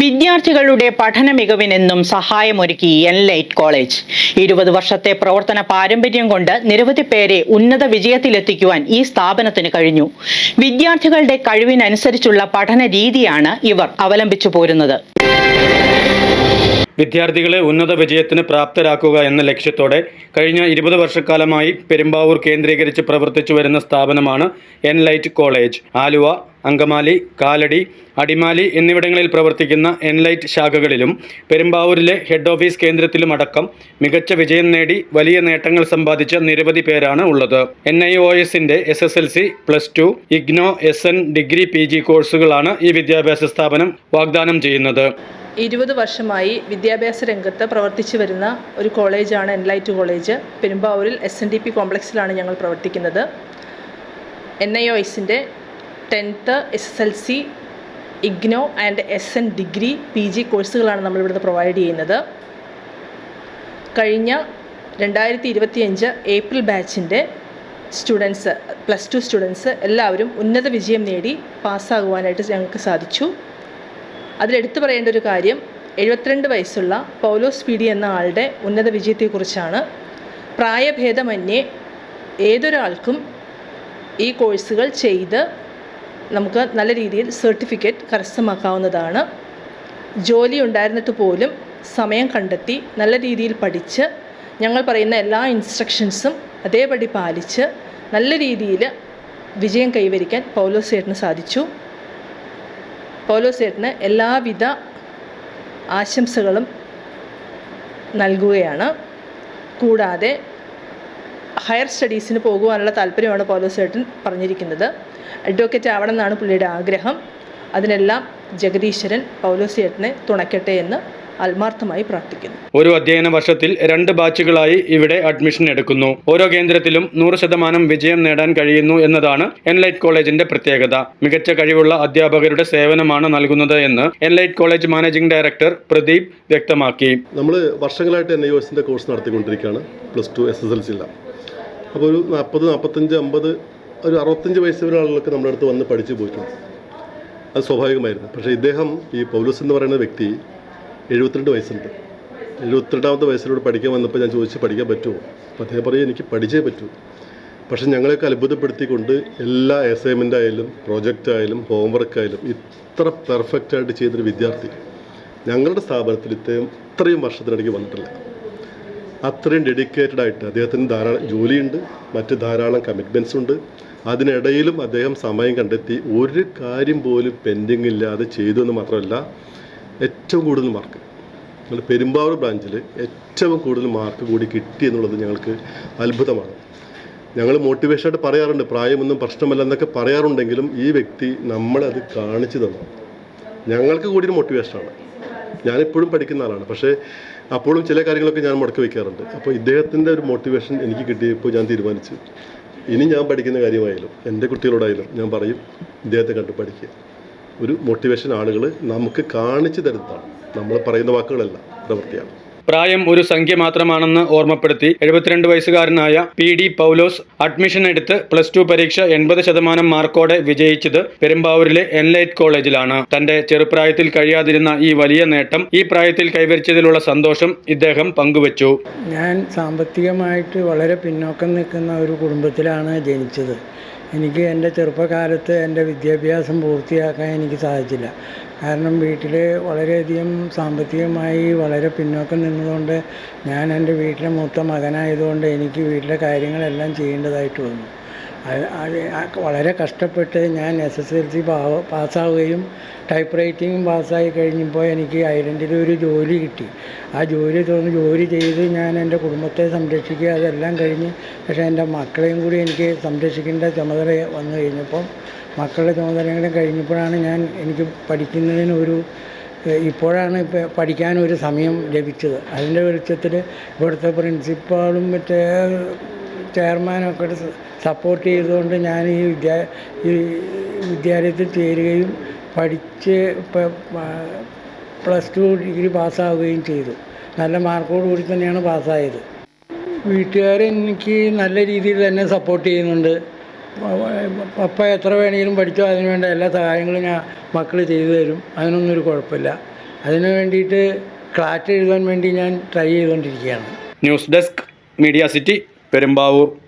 വിദ്യാർത്ഥികളുടെ പഠന മികവിനെന്നും സഹായമൊരുക്കി Enlight college. ഇരുപത് വർഷത്തെ പ്രവർത്തന പാരമ്പര്യം കൊണ്ട് നിരവധി പേരെ ഉന്നത വിജയത്തിലെത്തിക്കുവാൻ ഈ സ്ഥാപനത്തിന് കഴിഞ്ഞു. വിദ്യാർത്ഥികളുടെ കഴിവിനനുസരിച്ചുള്ള പഠന രീതിയാണ് ഇവർ അവലംബിച്ചു പോരുന്നത്. വിദ്യാർത്ഥികളെ ഉന്നത വിജയത്തിന് പ്രാപ്തരാക്കുക എന്ന ലക്ഷ്യത്തോടെ കഴിഞ്ഞ ഇരുപത് വർഷക്കാലമായി പെരുമ്പാവൂർ കേന്ദ്രീകരിച്ച് പ്രവർത്തിച്ചു വരുന്ന സ്ഥാപനമാണ് എൻലൈറ്റ് കോളേജ് ആലുവ അങ്കമാലി കാലടി അടിമാലി എന്നിവിടങ്ങളിൽ പ്രവർത്തിക്കുന്ന എൻലൈറ്റ് ശാഖകളിലും പെരുമ്പാവൂരിലെ ഹെഡ് ഓഫീസ് കേന്ദ്രത്തിലുമടക്കം മികച്ച വിജയം നേടി വലിയ നേട്ടങ്ങൾ സമ്പാദിച്ച നിരവധി പേരാണ് ഉള്ളത്. എൻ ഐ ഒ എസിന്റെ S S L C plus two IGNOU S N degree P G കോഴ്സുകളാണ് ഈ വിദ്യാഭ്യാസ സ്ഥാപനം വാഗ്ദാനം ചെയ്യുന്നത്. ഇരുപത് വർഷമായി വിദ്യാഭ്യാസ രംഗത്ത് പ്രവർത്തിച്ചു വരുന്ന ഒരു കോളേജാണ് എൻലൈറ്റ് കോളേജ്. പെരുമ്പാവൂരിൽ എസ് എൻ ഡി പി കോംപ്ലക്സിലാണ് ഞങ്ങൾ പ്രവർത്തിക്കുന്നത്. എൻ ഐ ഒ എസിന്റെ tenth S S L C IGNOU and S N degree P G കോഴ്സുകളാണ് നമ്മളിവിടുന്ന് പ്രൊവൈഡ് ചെയ്യുന്നത്. കഴിഞ്ഞ രണ്ടായിരത്തി ഇരുപത്തിയഞ്ച് ഏപ്രിൽ ബാച്ചിന്റെ സ്റ്റുഡൻസ് പ്ലസ് ടു സ്റ്റുഡൻസ് എല്ലാവരും ഉന്നത വിജയം നേടി പാസ്സാകുവാനായിട്ട് ഞങ്ങൾക്ക് സാധിച്ചു. അതിലെടുത്തു പറയേണ്ട ഒരു കാര്യം എഴുപത്തിരണ്ട് വയസ്സുള്ള പൗലോസ് പി ഡി എന്ന ആളുടെ ഉന്നത വിജയത്തെക്കുറിച്ചാണ്. പ്രായഭേദമന്യേ ഏതൊരാൾക്കും ഈ കോഴ്സുകൾ ചെയ്ത് നമുക്ക് നല്ല രീതിയിൽ സർട്ടിഫിക്കറ്റ് കരസ്ഥമാക്കാവുന്നതാണ്. ജോലി ഉണ്ടായിരുന്നിട്ട് പോലും സമയം കണ്ടെത്തി നല്ല രീതിയിൽ പഠിച്ച് ഞങ്ങൾ പറയുന്ന എല്ലാ ഇൻസ്ട്രക്ഷൻസും അതേപടി പാലിച്ച് നല്ല രീതിയിൽ വിജയം കൈവരിക്കാൻ പൗലോസ് ചേട്ടന് സാധിച്ചു. പൗലോസ് ചേട്ടന് എല്ലാവിധ ആശംസകളും നൽകുകയാണ്. കൂടാതെ ഹയർ സ്റ്റഡീസിന് പോകുവാനുള്ള താല്പര്യമാണ് പൗലോസ് ചേട്ടൻ പറഞ്ഞിരിക്കുന്നത്. അഡ്വക്കേറ്റ് ആവണം എന്നാണ് പുള്ളിയുടെ ആഗ്രഹം. അതിനെല്ലാം ജഗദീശ്വരൻ പൗലോസിയേട്ടനെ തുണയ്ക്കട്ടെ എന്ന് ആത്മാർത്ഥമായി പ്രാർത്ഥിക്കുന്നു. ഒരു അധ്യയന വർഷത്തിൽ രണ്ട് ബാച്ചുകളായി ഇവിടെ അഡ്മിഷൻ എടുക്കുന്നു. ഓരോ കേന്ദ്രത്തിലും നൂറ് ശതമാനം വിജയം നേടാൻ കഴിയുന്നു എന്നതാണ് എൻലൈറ്റ് കോളേജിന്റെ പ്രത്യേകത. മികച്ച കഴിവുള്ള അധ്യാപകരുടെ സേവനമാണ് നൽകുന്നത് എന്ന് Enlight college managing director Pradeep വ്യക്തമാക്കി. നമ്മൾ വർഷങ്ങളായിട്ട് എൻ ഐ എസിന്റെ കോഴ്സ് നടത്തിക്കൊണ്ടിരിക്കുകയാണ്. Plus two S S L സിയിലാണ് അപ്പോൾ ഒരു നാൽപ്പത് നാൽപ്പത്തഞ്ച് അമ്പത് ഒരു അറുപത്തഞ്ച് വയസ്സ് വരെ ആളുകളൊക്കെ നമ്മുടെ അടുത്ത് വന്ന് പഠിച്ചു പോയിട്ടുണ്ട്. അത് സ്വാഭാവികമായിരുന്നു. പക്ഷേ ഇദ്ദേഹം ഈ പൗലോസ് എന്ന് പറയുന്ന വ്യക്തി എഴുപത്തിരണ്ട് വയസ്സുണ്ട്. എഴുപത്തിരണ്ടാമത്തെ വയസ്സിലൂടെ പഠിക്കാൻ വന്നപ്പോൾ ഞാൻ ചോദിച്ചു പഠിക്കാൻ പറ്റുമോ? അപ്പോൾ അദ്ദേഹം പറയും എനിക്ക് പഠിച്ചേ പറ്റൂ. പക്ഷേ ഞങ്ങളെയൊക്കെ അത്ഭുതപ്പെടുത്തിക്കൊണ്ട് എല്ലാ അസൈൻമെന്റ് ആയാലും പ്രോജക്റ്റ് ആയാലും ഹോംവർക്ക് ആയാലും ഇത്ര പെർഫെക്റ്റായിട്ട് ചെയ്തൊരു വിദ്യാർത്ഥി ഞങ്ങളുടെ സ്ഥാപനത്തിൽ ഇത്രയും വർഷത്തിനിടയ്ക്ക് വന്നിട്ടില്ല. അത്രയും ഡെഡിക്കേറ്റഡ് ആയിട്ട് അദ്ദേഹത്തിന് ധാരാളം ജോലിയുണ്ട് മറ്റ് ധാരാളം കമ്മിറ്റ്മെന്റ്സ് ഉണ്ട്. അതിനിടയിലും അദ്ദേഹം സമയം കണ്ടെത്തി ഒരു കാര്യം പോലും പെൻഡിങ് ഇല്ലാതെ ചെയ്തു എന്ന് മാത്രമല്ല ഏറ്റവും കൂടുതൽ മാർക്ക് ഞങ്ങൾ പെരുമ്പാവൂർ ബ്രാഞ്ചിൽ ഏറ്റവും കൂടുതൽ മാർക്ക് കൂടി കിട്ടി എന്നുള്ളത് ഞങ്ങൾക്ക് അത്ഭുതമാണ്. ഞങ്ങൾ മോട്ടിവേഷനായിട്ട് പറയാറുണ്ട് പ്രായമൊന്നും പ്രശ്നമല്ല എന്നൊക്കെ പറയാറുണ്ടെങ്കിലും ഈ വ്യക്തി നമ്മളത് കാണിച്ചു തന്നു. ഞങ്ങൾക്ക് കൂടി മോട്ടിവേഷനാണ് ഞാനിപ്പോഴും പഠിക്കുന്ന ആളാണ്. പക്ഷേ അപ്പോഴും ചില കാര്യങ്ങളൊക്കെ ഞാൻ മുടക്കി വയ്ക്കാറുണ്ട് അപ്പോൾ ഇദ്ദേഹത്തിന്റെ ഒരു മോട്ടിവേഷൻ എനിക്ക് കിട്ടിയപ്പോൾ ഞാൻ തീരുമാനിച്ചു. ഇനി ഞാൻ പഠിക്കുന്ന കാര്യമായാലും എന്റെ കുട്ടികളോടായാലും ഞാൻ പറയും ഇദ്ദേഹത്തെ കണ്ട് പഠിക്കുക. ഒരു മോട്ടിവേഷൻ ആളുകൾ നമുക്ക് കാണിച്ചു തരുന്നതാണ്. നമ്മൾ പറയുന്ന വാക്കുകളല്ല പ്രവൃത്തിയാണ്. പ്രായം ഒരു സംഖ്യ മാത്രമാണെന്ന് ഓർമ്മപ്പെടുത്തി എഴുപത്തിരണ്ട് വയസ്സുകാരനായ പി ഡി പൗലോസ് അഡ്മിഷൻ എടുത്ത് പ്ലസ് ടു പരീക്ഷ എൺപത് ശതമാനം മാർക്കോടെ വിജയിച്ചത് പെരുമ്പാവൂരിലെ എൻലൈറ്റ് കോളേജിലാണ്. തന്റെ ചെറുപ്രായത്തിൽ കഴിയാതിരുന്ന ഈ വലിയ നേട്ടം ഈ പ്രായത്തിൽ കൈവരിച്ചതിലുള്ള സന്തോഷം ഇദ്ദേഹം പങ്കുവച്ചു. ഞാൻ സാമ്പത്തികമായിട്ട് വളരെ പിന്നോക്കം നിൽക്കുന്ന ഒരു കുടുംബത്തിലാണ് ജനിച്ചത്. എനിക്ക് എന്റെ ചെറുപ്പകാലത്ത് എന്റെ വിദ്യാഭ്യാസം പൂർത്തിയാക്കാൻ എനിക്ക് സാധിച്ചില്ല. കാരണം വീട്ടിൽ വളരെയധികം സാമ്പത്തികമായി വളരെ പിന്നോക്കം നിന്നതുകൊണ്ട് ഞാൻ എന്റെ വീട്ടിലെ മൂത്ത മകനായതുകൊണ്ട് എനിക്ക് വീട്ടിലെ കാര്യങ്ങളെല്ലാം ചെയ്യേണ്ടതായിട്ട് വന്നു. വളരെ കഷ്ടപ്പെട്ട് ഞാൻ എസ് എസ് എൽ സി പാസ്സാവുകയും ടൈപ്പ് റൈറ്റിങ്ങും പാസ്സായി കഴിഞ്ഞപ്പോൾ എനിക്ക് ഐഡന്റിൽ ഒരു ജോലി കിട്ടി. ആ ജോലി തോന്നി ജോലി ചെയ്ത് ഞാൻ എന്റെ കുടുംബത്തെ സംരക്ഷിക്കുക അതെല്ലാം കഴിഞ്ഞ് പക്ഷേ എന്റെ മക്കളെയും കൂടി എനിക്ക് സംരക്ഷിക്കേണ്ട ചുമതല വന്നു കഴിഞ്ഞപ്പം മക്കളുടെ ചുമതലകളും കഴിഞ്ഞപ്പോഴാണ് ഞാൻ എനിക്ക് പഠിക്കുന്നതിന് ഒരു ഇപ്പോഴാണ് ഇപ്പോൾ പഠിക്കാനൊരു സമയം ലഭിച്ചത്. അതിന്റെ വെളിച്ചത്തിൽ ഇവിടുത്തെ പ്രിൻസിപ്പാളും മറ്റേ ചെയർമാനൊക്കെ സപ്പോർട്ട് ചെയ്തുകൊണ്ട് ഞാൻ ഈ വിദ്യാ ഈ വിദ്യാലയത്തിൽ ചേരുകയും പഠിച്ച് പ്ലസ് ടു ഡിഗ്രി പാസ്സാവുകയും ചെയ്തു. നല്ല മാർക്കോട് കൂടി തന്നെയാണ് പാസ്സായത്. വീട്ടുകാർ എനിക്ക് നല്ല രീതിയിൽ തന്നെ സപ്പോർട്ട് ചെയ്യുന്നുണ്ട്. പപ്പ എത്ര വേണമെങ്കിലും പഠിച്ചോ അതിന് വേണ്ട എല്ലാ സഹായങ്ങളും ഞാൻ മക്കൾ ചെയ്തു തരും. അതിനൊന്നും ഒരു കുഴപ്പമില്ല. അതിന് വേണ്ടിയിട്ട് ക്ലാറ്റ് എഴുതാൻ വേണ്ടി ഞാൻ ട്രൈ ചെയ്തുകൊണ്ടിരിക്കുകയാണ്. News desk media city Perumbavoor.